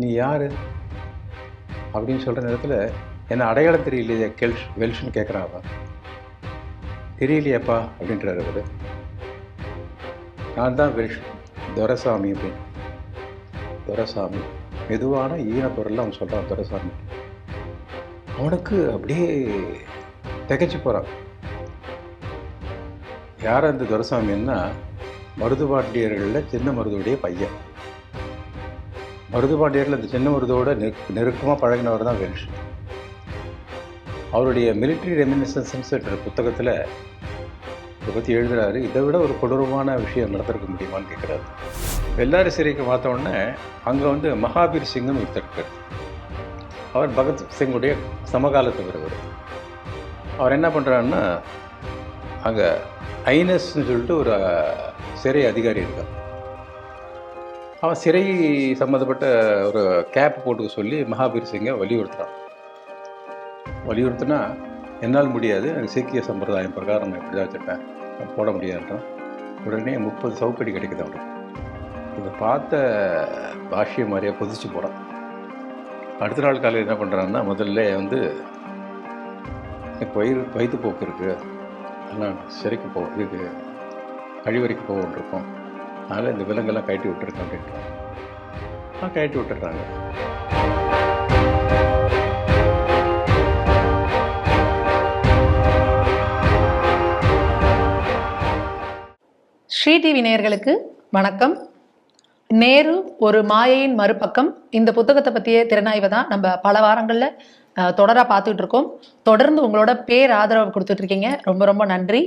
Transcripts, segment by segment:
நீ யார்? அப்படின்னு சொல்கிற நேரத்தில் என்ன அடையாளம் தெரியலையே கெல்ஷ் வெல்ஷ்னு கேட்குறான் அவன். தெரியலையேப்பா அப்படின்றார் அவர். நான் தான் வெல்ஷ் துரசாமி அப்படின்னு. துரசாமி. மெதுவான ஈன அவன் சொல்கிறான் துரசாமி. அவனுக்கு அப்படியே திகைச்சு போகிறான் யார் அந்த துரசாமின்னா மருதுபாண்டியர்களில் சின்ன மருதுடைய பையன். மருதுபாண்டியரில் அந்த சின்ன மருதோட நெருக் நெருக்கமாக பழகினவர் தான் வெல்ஷ் அவருடைய மிலிட்ரி ரெமினிசன்ஸ் புத்தகத்தில் இதை பற்றி எழுதுகிறாரு இதை விட ஒரு கொடூரமான விஷயம் நடந்திருக்க முடியுமான்னு கேட்குறாரு வெள்ளாரி சிறைக்கு பார்த்தோன்னே அங்கே வந்து மகாபீர் சிங்னு ஒருத்தர் இருக்கார். அவர் பகத் சிங்குடைய சமகாலத்து வருவர் அவர் என்ன பண்ணுறாருன்னா அங்கே ஐனஸ்ன்னு சொல்லிட்டு ஒரு சிறை அதிகாரி இருக்கார். அவன் சிறை சம்மந்தப்பட்ட ஒரு கேப் போட்டுக்க சொல்லி மகாபீர் சிங்கை வலியுறுத்துறான். வலியுறுத்தினா என்னால் முடியாது எனக்கு சீக்கிய சம்பிரதாயம் பிரகாரம் நான் இப்படி தான் வச்சுருப்பேன் போட முடியாதுன்றான். உடனே முப்பது சவுக்கடி கிடைக்குது அவனுக்கு. இதை பார்த்த பாஷ்யம் மாதிரியே கொதிச்சு போகிறான் அடுத்த நாள் காலையில் என்ன பண்ணுறான்னா முதல்ல வந்து எனக்கு வயிறு வயிற்றுப்போக்கு இருக்குது எல்லாம் சிறைக்கு போ இதுக்கு கழிவறைக்கு போக இருக்கும். அதனால் இந்த விலங்கெல்லாம் கட்டி விட்டுருக்கேன் அப்படின்ட்டு ஆ கட்டி விட்டுறாங்க ஸ்ரீ டிவி நேயர்களுக்கு வணக்கம். நேரு ஒரு மாயையின் மறுபக்கம். இந்த புத்தகத்தை பற்றிய திறனாய்வை தான் நம்ம பல வாரங்களில் தொடராக பார்த்துட்டு இருக்கோம். தொடர்ந்து உங்களோட பேர் ஆதரவு கொடுத்துட்டு இருக்கீங்க. ரொம்ப ரொம்ப நன்றி.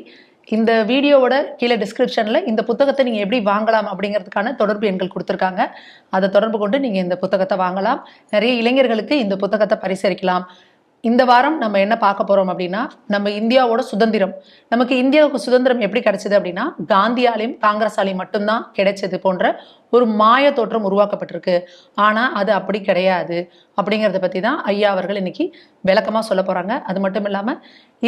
இந்த வீடியோவோட கீழே டிஸ்கிரிப்ஷனில் இந்த புத்தகத்தை நீங்கள் எப்படி வாங்கலாம் அப்படிங்கிறதுக்கான தொடர்பு எண்கள் கொடுத்துருக்காங்க. அதை தொடர்பு கொண்டு நீங்கள் இந்த புத்தகத்தை வாங்கலாம். நிறைய இளைஞர்களுக்கு இந்த புத்தகத்தை பரிசரிக்கலாம் இந்த வாரம் நம்ம என்ன பார்க்க போகிறோம் அப்படின்னா நம்ம இந்தியாவோட சுதந்திரம். நமக்கு இந்தியாவுக்கு சுதந்திரம் எப்படி கிடைச்சது அப்படின்னா காந்தியாலையும் காங்கிரஸாலையும் மட்டும்தான் கிடைச்சது போன்ற ஒரு மாய தோற்றம் உருவாக்கப்பட்டிருக்கு. ஆனா அது அப்படி கிடையாது. அப்படிங்கிறத பத்தி தான் ஐயா அவர்கள் இன்னைக்கு விளக்கமா சொல்ல போறாங்க. அது மட்டும் இல்லாம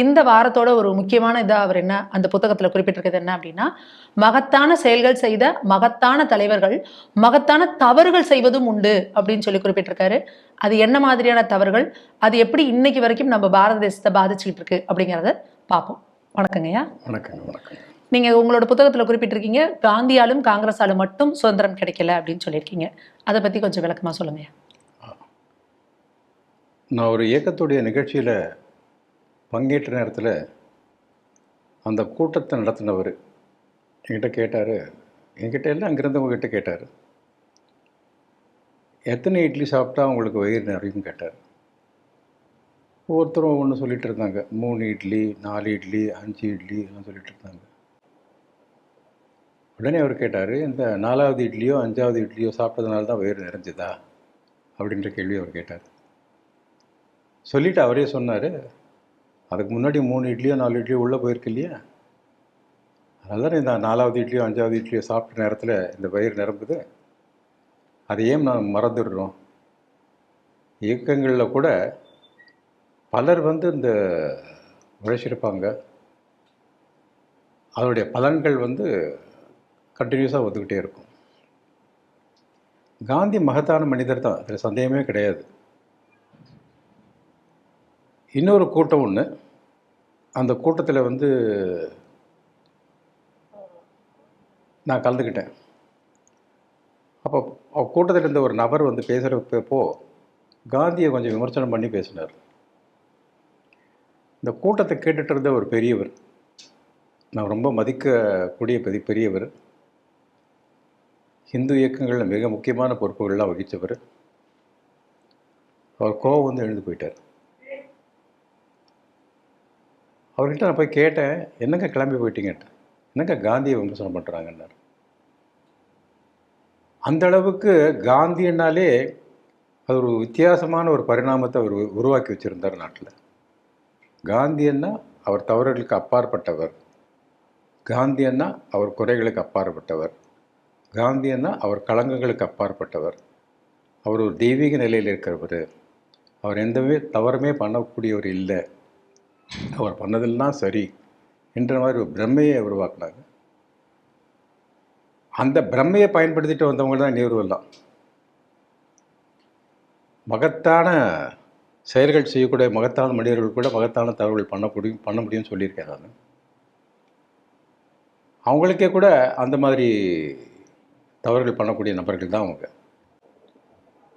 இந்த வாரத்தோட ஒரு முக்கியமான இதாக அவர் என்ன அந்த புத்தகத்தில் குறிப்பிட்டிருக்கிறது என்ன அப்படின்னா மகத்தான செயல்கள் செய்த மகத்தான தலைவர்கள் மகத்தான தவறுகள் செய்வதும் உண்டு அப்படின்னு சொல்லி குறிப்பிட்டிருக்காரு. அது என்ன மாதிரியான தவறுகள் அது எப்படி இன்னைக்கு வரைக்கும் நம்ம பாரத தேசத்தை பாதிச்சுக்கிட்டு இருக்கு அப்படிங்கிறத பார்ப்போம். வணக்கங்கய்யா. வணக்கங்க வணக்கம். நீங்க உங்களோட புத்தகத்துல குறிப்பிட்டிருக்கீங்க காந்தியாலும் காங்கிரஸாலும் மட்டும் சுதந்திரம் கிடைக்கல அப்படின்னு சொல்லியிருக்கீங்க. அதை பத்தி கொஞ்சம் விளக்கமா சொல்லுங்க. நான் ஒரு இயக்கத்துடைய நிகழ்ச்சியில் பங்கேற்ற நேரத்தில் அந்த கூட்டத்தை நடத்தினவர் என்கிட்ட கேட்டார். என்கிட்ட இல்லை அங்கிருந்தவங்ககிட்ட கேட்டார். எத்தனை இட்லி சாப்பிட்டா உங்களுக்கு வயிறு நிறையும் கேட்டார். ஒவ்வொருத்தரும் ஒன்று சொல்லிகிட்டு இருந்தாங்க. மூணு இட்லி நாலு இட்லி அஞ்சு இட்லி எல்லாம் சொல்லிகிட்டு இருந்தாங்க. உடனே அவர் கேட்டார் இந்த நாலாவது இட்லியோ அஞ்சாவது இட்லியோ சாப்பிட்டதுனால தான் வயிறு நிறைஞ்சுதா? அப்படின்ற கேள்வி அவர் கேட்டார். சொல்லிவிட்டு அவரே சொன்னார் அதுக்கு முன்னாடி மூணு இட்லியோ நாலு இட்லியோ உள்ளே போயிருக்கு இல்லையா? அதனால தான் இந்த நாலாவது இட்லியோ அஞ்சாவது இட்லியோ சாப்பிட்ட நேரத்தில் இந்த வயிறு நிரம்புது. அதை ஏன் நான் மறந்துடுறோம்? இயக்கங்களில் கூட பலர் வந்து இந்த உழைச்சிருப்பாங்க. அதனுடைய பலன்கள் வந்து கண்டினியூஸாக வந்துக்கிட்டே இருக்கும். காந்தி மகத்தான மனிதர் தான். அதில் சந்தேகமே கிடையாது. இன்னொரு கூட்டம் ஒன்று அந்த கூட்டத்தில் வந்து நான் கலந்துக்கிட்டேன். அப்போ அவ- கூட்டத்தில் இருந்த ஒரு நபர் வந்து பேசுகிறப்போ காந்தியை கொஞ்சம் விமர்சனம் பண்ணி பேசினார். இந்த கூட்டத்தை கேட்டுட்டு இருந்த ஒரு பெரியவர். நான் ரொம்ப மதிக்கக்கூடிய பெரிய பெரியவர். ஹிந்து இயக்கங்களில் மிக முக்கியமான பொறுப்புகள்லாம் வகித்தவர் அவர் கோவம் வந்து எழுந்து போயிட்டார். அவர்கிட்ட நான் போய் கேட்டேன் என்னங்க கிளம்பி போயிட்டீங்கன்ட்டு? என்னங்க காந்தியை விமர்சனம் பண்ணுறாங்கன்னார் அந்த அளவுக்கு காந்தின்னாலே அது ஒரு வித்தியாசமான ஒரு பரிணாமத்தை அவர் உருவாக்கி வச்சுருந்தார் நாட்டில். காந்தியன்னா அவர் தவறுகளுக்கு அப்பாற்பட்டவர். காந்தியன்னா அவர் குறைகளுக்கு அப்பாற்பட்டவர். காந்தியன்னா அவர் களங்கங்களுக்கு அப்பாற்பட்டவர். அவர் ஒரு தெய்வீக நிலையில் இருக்கிறவர். அவர் எந்தவுமே தவறுமே பண்ணக்கூடியவர் இல்லை. அவர் பண்ணதெல்லாம் சரி என்ற மாதிரி ஒரு பிரம்மையை உருவாக்குனாங்க அந்த பிரம்மையை பயன்படுத்திட்டு வந்தவங்க தான் நேரு எல்லாம். மகத்தான செயல்கள் செய்யக்கூடிய மகத்தான மனிதர்கள் கூட மகத்தான தவறுகள் பண்ண முடியும் பண்ண முடியும்னு சொல்லியிருக்கேன் நான் அவங்களுக்கே கூட அந்த மாதிரி தவறுகள் பண்ணக்கூடிய நபர்கள் தான் அவங்க.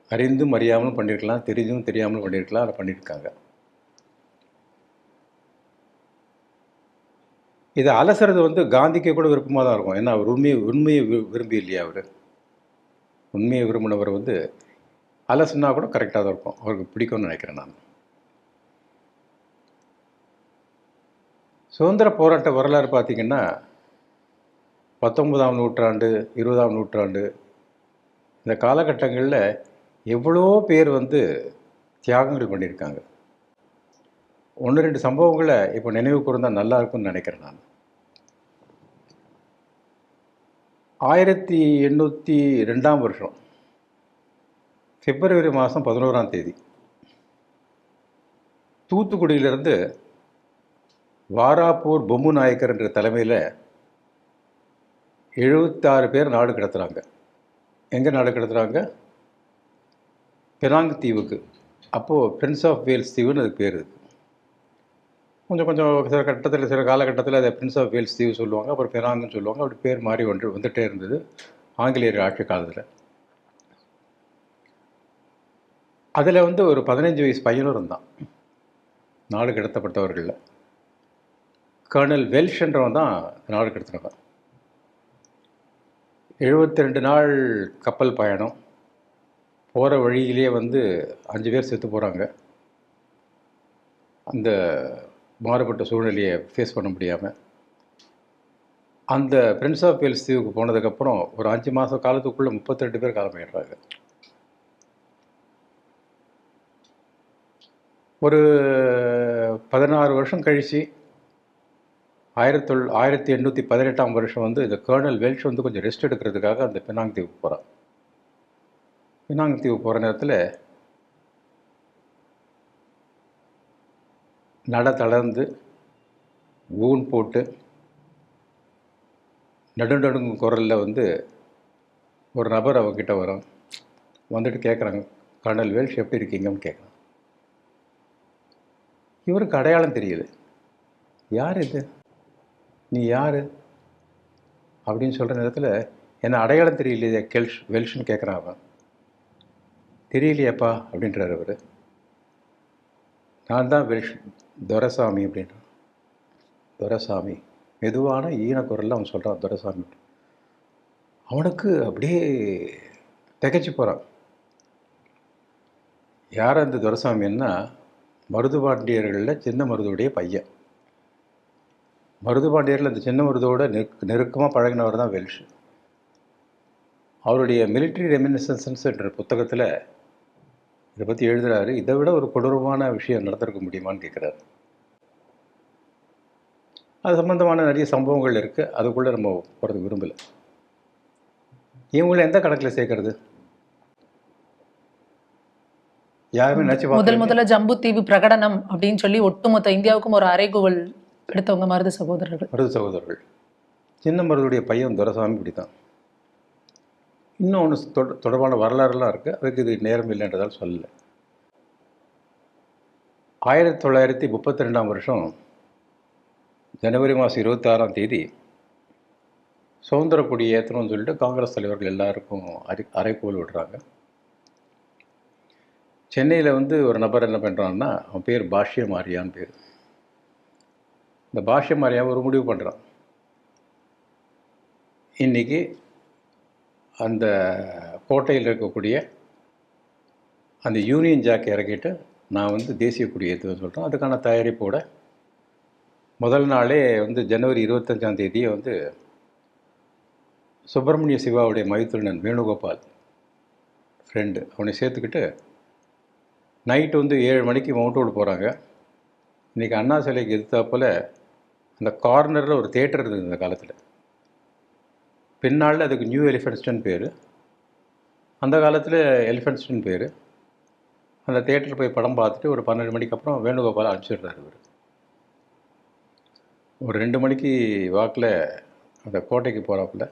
அறிந்தும் அறியாமலும் பண்ணியிருக்கலாம் தெரிஞ்சும் தெரியாமலும் பண்ணியிருக்கலாம் அதை பண்ணியிருக்காங்க இதை அலசுறது வந்து காந்திக்கு கூட விருப்பமாக தான் இருக்கும். ஏன்னா அவர் உண்மையை உண்மையை வி- விரும்பி இல்லையா அவர்? உண்மையை விரும்பினவர் வந்து அலசுனா கூட கரெக்டாக தான் இருக்கும். அவருக்கு பிடிக்கும்னு நினைக்கிறேன் நான். சுதந்திர போராட்ட வரலாறு பார்த்திங்கன்னா பத்தொன்பதாம் நூற்றாண்டு இருபதாம் நூற்றாண்டு இந்த காலகட்டங்களில் எவ்வளோ பேர் வந்து தியாகங்கள் பண்ணியிருக்காங்க. ஒன்று ரெண்டு சம்பவங்களை இப்போ நினைவு கூர்ந்தால் நல்லா இருக்கும்னு நினைக்கிறேன் நான். ஆயிரத்தி எண்ணூற்றி ரெண்டாம் வருஷம் பிப்ரவரி மாதம் பதினோராம் தேதி தூத்துக்குடியிலிருந்து வாராப்பூர் பொம்மு நாயக்கர் என்ற தலைமையில் எழுபத்தாறு பேர் நாடு கடத்துகிறாங்க எங்கே நாடு கடத்துகிறாங்க பெனாங் தீவுக்கு. அப்போது பிரின்ஸ் ஆஃப் வேல்ஸ் தீவுன்னு அதுக்கு பேர் கொஞ்சம் கொஞ்சம் சில கட்டத்தில் சில காலகட்டத்தில் அதை பிரின்ஸ் ஆஃப் வேல்ஸ் தீவு சொல்லுவாங்க அப்புறம் பெனாங்னு சொல்லுவாங்க. அப்படி பேர் மாறி ஒன்று வந்துகிட்டே இருந்தது ஆங்கிலேயர் ஆட்சி காலத்தில். அதில் வந்து ஒரு பதினஞ்சு வயசு பையனும் இருந்தான். நாடு கடத்தப்பட்டவர்களில் கர்னல் வெல்ஷன்றவன் தான் நாடு கடத்தினவன். எழுபத்தி ரெண்டு நாள் கப்பல் பயணம். போகிற வழியிலேயே வந்து அஞ்சு பேர் செத்து போகிறாங்க அந்த மாறுபட்ட சூழ்நிலையை ஃபேஸ் பண்ண முடியாமல் அந்த பிரின்ஸ் ஆஃப் வேல்ஸ் தீவுக்கு போனதுக்கப்புறம் ஒரு அஞ்சு மாத காலத்துக்குள்ளே முப்பத்தெட்டு பேர் காலமாயிடுறாங்க. ஒரு பதினாறு வருஷம் கழித்து ஆயிரத்தி தொள் ஆயிரத்தி எண்ணூற்றி பதினெட்டாம் வருஷம் வந்து இந்த கர்னல் வெல்ஷ் வந்து கொஞ்சம் ரெஸ்ட் எடுக்கிறதுக்காக அந்த பினாங் தீவுக்கு போகிறான் பினாங் தீவு போகிற நேரத்தில் நட தளர்ந்து ஊன் போட்டு நடுநடுங்கும் குரலில் வந்து ஒரு நபர் அவகிட்ட வரும் வந்துட்டு கேட்குறாங்க கர்னல் வேல்ஷ் எப்படி இருக்கீங்கன்னு கேட்குறான் இவருக்கு அடையாளம் தெரியுது யார் இது? நீ யார்? அப்படின்னு சொல்கிற நேரத்தில் என்ன அடையாளம் தெரியலையே கெல்ஷ் வெல்ஷ்னு கேட்குறான் அவன். தெரியலையேப்பா அப்படின்றார் அவர். நான் தான் வெல்ஷ் துரசாமி அப்படின்றான். துரசாமி மெதுவான ஈன குரலில் அவன் சொல்கிறான் துரசாமி. அவனுக்கு அப்படியே திகைச்சு போகிறான் யார் அந்த துரசாமின்னா மருதுபாண்டியர்களில் சின்ன மருதுடைய பையன். மருதுபாண்டியரில் அந்த சின்ன மருதோட நெருக் நெருக்கமாக பழகினவர் தான் வெல்ஷ். அவருடைய மிலிட்ரி ரெமினிசன்ஸ் என்ற புத்தகத்தில் இதை பற்றி எழுதுறாரு. இதை விட ஒரு கொடூரமான விஷயம் நடந்திருக்க முடியுமான்னு கேட்குறாரு அது சம்மந்தமான நிறைய சம்பவங்கள் இருக்குது அதுக்குள்ளே நம்ம போகிறது விரும்பலை. இவங்களை எந்த கணக்கில் சேர்க்கறது? யாருமே நினச்சி முதல் முதல்ல முதல்ல ஜம்புத்தீவு பிரகடனம் அப்படின்னு சொல்லி ஒட்டுமொத்த இந்தியாவுக்கும் ஒரு அறைகூவல் எடுத்தவங்க மருது சகோதரர்கள். மருது சகோதரர்கள். சின்ன மருதுடைய பையன் துரசாமி இப்படி தான் இன்னும் ஒன்று தொட தொடர்பான வரலாறுலாம் இருக்குது அதுக்கு இது நேரம் இல்லைன்றதால் சொல்லலை. ஆயிரத்தி தொள்ளாயிரத்தி முப்பத்தி ரெண்டாம் வருஷம் ஜனவரி மாதம் இருபத்தாறாம் தேதி சுதந்திர கொடி ஏற்றணும்னு சொல்லிட்டு காங்கிரஸ் தலைவர்கள் எல்லாருக்கும் அரை அரைக்கோல் விடுறாங்க. சென்னையில் வந்து ஒரு நபர் என்ன பண்ணுறான்னா அவன் பேர் பாஷ்ய மாரியான்னு பேர். இந்த பாஷ்யம் வரையாக ஒரு முடிவு பண்ணுறான் இன்றைக்கி அந்த கோட்டையில் இருக்கக்கூடிய அந்த யூனியன் ஜாக் இறக்கிட்டு நான் வந்து தேசிய கொடி ஏற்றுவேன்னு சொல்கிறேன் அதுக்கான தயாரிப்போட முதல் நாளே வந்து ஜனவரி இருபத்தஞ்சாம் தேதியை வந்து சுப்பிரமணிய சிவாவுடைய மைத்துனன் வேணுகோபால் ஃப்ரெண்டு அவனை சேர்த்துக்கிட்டு நைட்டு வந்து ஏழு மணிக்கு மவுண்ட் ரோடு போகிறாங்க இன்றைக்கி அண்ணா சிலைக்கு எதிர்த்தாப்பில் அந்த கார்னரில் ஒரு தேட்டர் இருந்தது இந்த காலத்தில். பின்னால் அதுக்கு நியூ எலிஃபென்ட்ஸ்டன் பேர். அந்த காலத்தில் எலிஃபென்ட்ஸ்டன் பேர். அந்த தேட்டர் போய் படம் பார்த்துட்டு ஒரு பன்னெண்டு மணிக்கு அப்புறம் வேணுகோபால் அனுப்பிச்சிடுறாரு இவர். ஒரு ரெண்டு மணிக்கு வாக்கில் அந்த கோட்டைக்கு போகிறாப்புல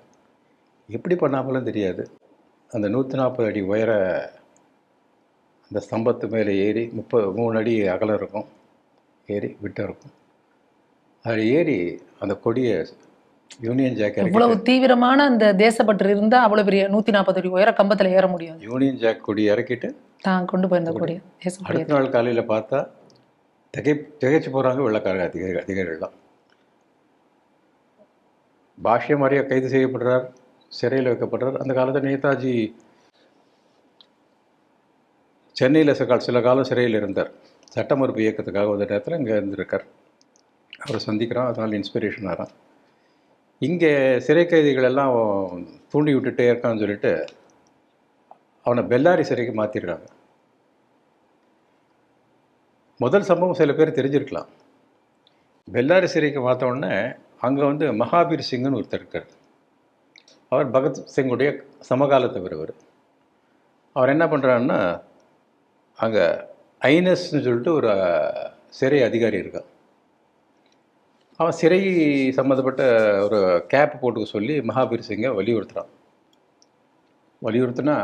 எப்படி பண்ணாமலும் தெரியாது. அந்த நூற்றி நாற்பது அடி உயர அந்த ஸ்தம்பத்து மேலே ஏறி முப்பது மூணு அடி அகலம் இருக்கும். ஏறி விட்டு இருக்கும். அதில் ஏறி அந்த கொடியை யூனியன் ஜாக் இவ்வளவு தீவிரமான அந்த தேசப்பற்று இருந்தா அவ்வளவு பெரிய நூத்தி நாற்பது அடி உயர கம்பத்துல ஏற முடியாது. யூனியன் ஜாக் கொடி இறக்கிட்டு தான் கொண்டு போயிருந்த கொடி அடுத்த நாள் காலையில் பார்த்தா திகை திகைச்சு போகிறாங்க வெள்ளக்கார அதிகாரி அதிகாரிகள்லாம். பாஷ்ய மாதிரியா கைது செய்யப்படுறார் சிறையில் வைக்கப்படுறார். அந்த காலத்தில் நேதாஜி சென்னையில் சில சில காலம் சிறையில் இருந்தார். சட்ட மறுப்பு இயக்கத்துக்காக வந்த நேரத்தில் இங்கே இருந்திருக்கார். அவரை சந்திக்கிறான் அதனால் இன்ஸ்பிரேஷன் ஆகிறான் இங்கே சிறை கைதிகள் எல்லாம் தூண்டி விட்டுட்டே இருக்கான்னு சொல்லிட்டு அவனை பெல்லாரி சிறைக்கு மாற்றிடுறாங்க முதல் சம்பவம் சில பேர் தெரிஞ்சிருக்கலாம். பெல்லாரி சிறைக்கு மாற்ற உடனே அங்கே வந்து மகாபீர் சிங்னு ஒருத்தர் இருக்கார். அவர் பகத் சிங்குடைய சமகாலத்தை அவர். அவர் என்ன பண்ணுறாருன்னா அங்கே ஐனஸ்ன்னு சொல்லிட்டு ஒரு சிறை அதிகாரி இருக்கான். அவன் சிறை சம்மந்தப்பட்ட ஒரு கேப் போட்டுக்க சொல்லி மகாபீர் சிங்கை வலியுறுத்துகிறான் வலியுறுத்தினா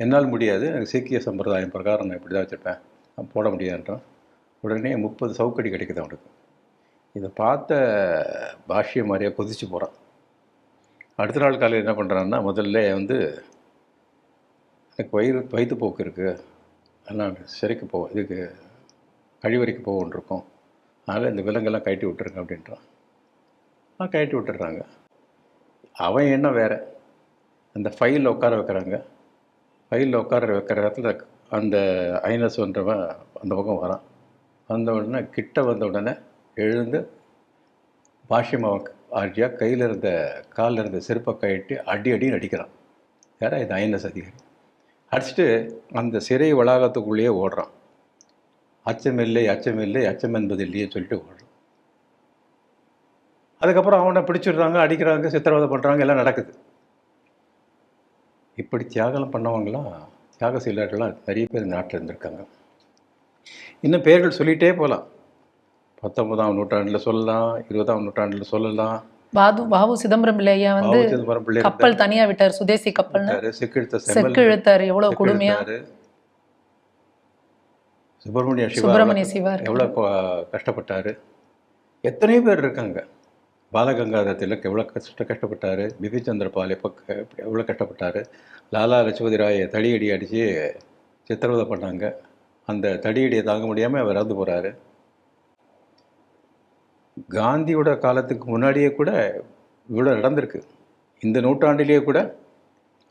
என்னால் முடியாது எனக்கு சீக்கிய சம்பிரதாயம் பிரகாரம் நான் இப்படி தான் வச்சுருப்பேன். நான் போட முடியாதுன்றான். உடனே முப்பது சவுக்கடி கிடைக்குது அவனுக்கு. இதை பார்த்த பாஷ்ய மாதிரியாக கொதிச்சு போகிறான் அடுத்த நாள் காலையில் என்ன பண்ணுறான்னா முதல்ல வந்து எனக்கு வயிறு வயிற்றுப்போக்கு இருக்குது அதனால் சிறைக்கு போ இதுக்கு கழிவறைக்கு போகணுன்னு இருக்கோம் அதனால் இந்த விலங்கெல்லாம் கழட்டி விட்டுருங்க அப்படின்றான். ஆ கழட்டி விட்டுறாங்க அவன் என்ன வேற? அந்த ஃபைலில் உட்கார வைக்கிறாங்க. ஃபைலில் உட்கார வைக்கிற இடத்துல அந்த ஐனஸ்ன்றவன் அந்த பக்கம் வரான். வந்த உடனே கிட்ட வந்த உடனே எழுந்து பாஷ்யமா ஆர்ஜியா கையில் இருந்த காலில் இருந்த செருப்பை கழட்டி அடி அடின்னு அடிக்கிறான். யாரா இது ஐஎன்எஸ் அதிகாரி? அடிச்சுட்டு அந்த சிறை வளாகத்துக்குள்ளேயே ஓடுறான். அச்சமில்லை அச்சமில்லை அச்சம் என்பது இல்லையே சொல்லிட்டு ஓடுறான் அதுக்கப்புறம் அவனை பிடிச்சிடுறாங்க அடிக்கிறாங்க சித்திரவதை பண்ணுறாங்க எல்லாம் நடக்குது. இப்படி தியாகம் பண்ணவங்களாம் தியாக சீலர்கள்லாம் நிறைய பேர் நாட்டில் இருந்திருக்காங்க. இன்னும் பேர்கள் சொல்லிகிட்டே போகலாம். பத்தொன்பதாம் நூற்றாண்டில் சொல்லலாம் இருபதாம் நூற்றாண்டில் சொல்லலாம். வாது வாவு சிதம்பரம் பிள்ளையா வந்து கப்பல் தனியா விட்டார் சுதேசி கப்பல்னு. இருந்தாரு, செக்கிழுத்த செம்மல் செக்கு இழுத்தாரு எவ்வளவு கொடுமையா. சுப்பிரமணிய சிவா சுப்பிரமணிய சிவா. எவ்வளோ கஷ்டப்பட்டாரு. எத்தனையோ பேர் இருக்காங்க. பாலகங்காதர் திலக் எவ்வளோ கஷ்ட கஷ்டப்பட்டாரு. பிபின் சந்திர பால் எப்போ எவ்வளோ கஷ்டப்பட்டாரு. லாலா லட்சுமதி ராயை தடியடி அடித்து சித்திரவதை பண்ணாங்க. அந்த தடியடியை தாங்க முடியாமல் அவர் இறந்து போகிறாரு காந்தியோட காலத்துக்கு முன்னாடியே கூட இவ்வளோ நடந்திருக்கு. இந்த நூற்றாண்டிலேயே கூட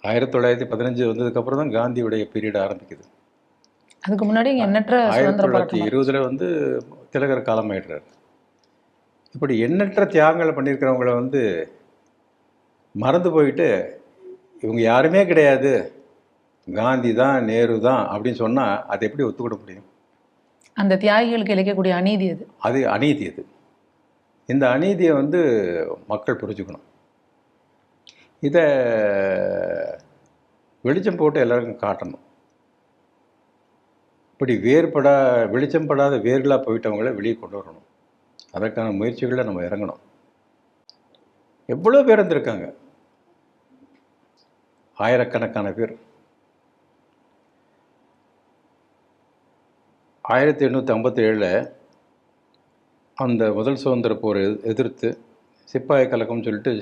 ஆயிரத்தி தொள்ளாயிரத்தி பதினஞ்சு வந்ததுக்கப்புறம் தான் காந்தியுடைய பீரியட் ஆரம்பிக்குது. அதுக்கு முன்னாடி எண்ணற்ற ஆயிரத்தி தொள்ளாயிரத்தி இருபதுல வந்து திலகர் காலமாயிடுறாரு இப்படி எண்ணற்ற தியாகங்களை பண்ணியிருக்கிறவங்கள வந்து மறந்து போயிட்டு இவங்க யாருமே கிடையாது. காந்தி தான் நேரு தான் அப்படின்னு சொன்னால் அதை எப்படி ஒத்துக்கிட முடியும்? அந்த தியாகிகளுக்கு இழைக்கக்கூடிய அநீதி அது. அது அநீதி அது. இந்த அநீதியை வந்து மக்கள் புரிஞ்சுக்கணும். இதை வெளிச்சம் போட்டு எல்லாருக்கும் காட்டணும். இப்படி வேறுபடா வெளிச்சம் படாத வேர்களாக போயிட்டவங்கள வெளியே கொண்டு வரணும். அதற்கான முயற்சிகளில் நம்ம இறங்கணும். எவ்வளோ பேர் இருந்திருக்காங்க ஆயிரக்கணக்கான பேர். ஆயிரத்தி எண்ணூற்றி ஐம்பத்தி ஏழில் அந்த முதல் சுதந்திர போரை எதிர்த்து சிப்பாய் கலக்கம்னு சொல்லிட்டு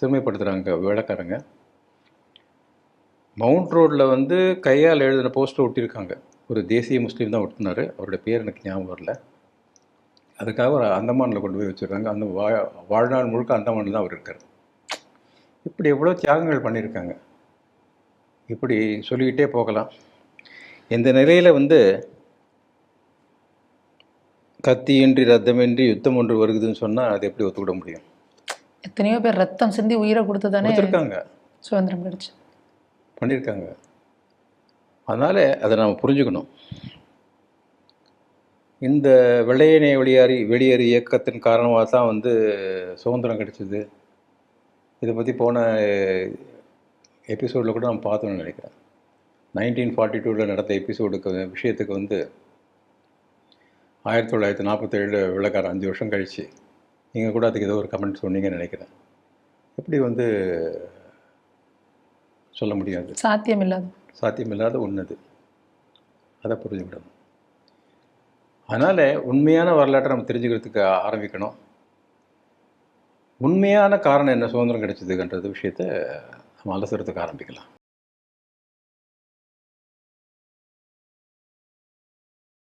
சிறுமைப்படுத்துகிறாங்க வேலைக்காரங்க. மவுண்ட் ரோட்டில் வந்து கையால் எழுதின போஸ்டர் ஒட்டியிருக்காங்க. ஒரு தேசிய முஸ்லீம் தான் ஒட்டினார். அவருடைய பேர் எனக்கு ஞாபகம் வரல. அதுக்காக ஒரு அந்தமானில் கொண்டு போய் வச்சுருக்காங்க. அந்த வா வாழ்நாள் முழுக்க அந்தமானில் தான் அவர் இருக்கார். இப்படி எவ்வளோ தியாகங்கள் பண்ணியிருக்காங்க. இப்படி சொல்லிக்கிட்டே போகலாம். இந்த நிலையில் வந்து கத்தியின்றி ரத்தமின்றி யுத்தம் ஒன்று வருகுதுன்னு சொன்னால் அதை எப்படி ஒத்துக்கிட முடியும்? எத்தனையோ பேர் ரத்தம் சிந்தி உயிரை கொடுத்து தானே கொடுத்துருக்காங்க. சுதந்திரம் கிடைச்சு. பண்ணியிருக்காங்க. அதனால் அதை நாம் புரிஞ்சுக்கணும். இந்த வெள்ளையனே வெளியேறி வெளியேறி இயக்கத்தின் காரணமாக தான் வந்து சுதந்திரம் கிடைச்சிது. இதை பற்றி போன எபிசோடில் கூட நம்ம பார்த்தோம்னு நினைக்கிறேன். நைன்டீன் ஃபார்ட்டி டூவில் நடந்த எபிசோடுக்கு விஷயத்துக்கு வந்து ஆயிரத்தி தொள்ளாயிரத்தி நாற்பத்தேழில் விளக்கார. அஞ்சு வருஷம் கழிச்சு. நீங்கள் கூட அதுக்கு ஏதோ ஒரு கமெண்ட் சொன்னீங்கன்னு நினைக்கிறேன். எப்படி வந்து சொல்ல முடியாது சாத்தியம் இல்லாத சாத்தியமில்லாத ஒன்றுது அதை புரிஞ்சுக்கிடணும். அதனால் உண்மையான வரலாற்றை நம்ம தெரிஞ்சுக்கிறதுக்கு ஆரம்பிக்கணும். உண்மையான காரணம் என்ன சுதந்திரம் கிடைச்சதுன்றது விஷயத்தை நம்ம அலசுறதுக்கு ஆரம்பிக்கலாம்.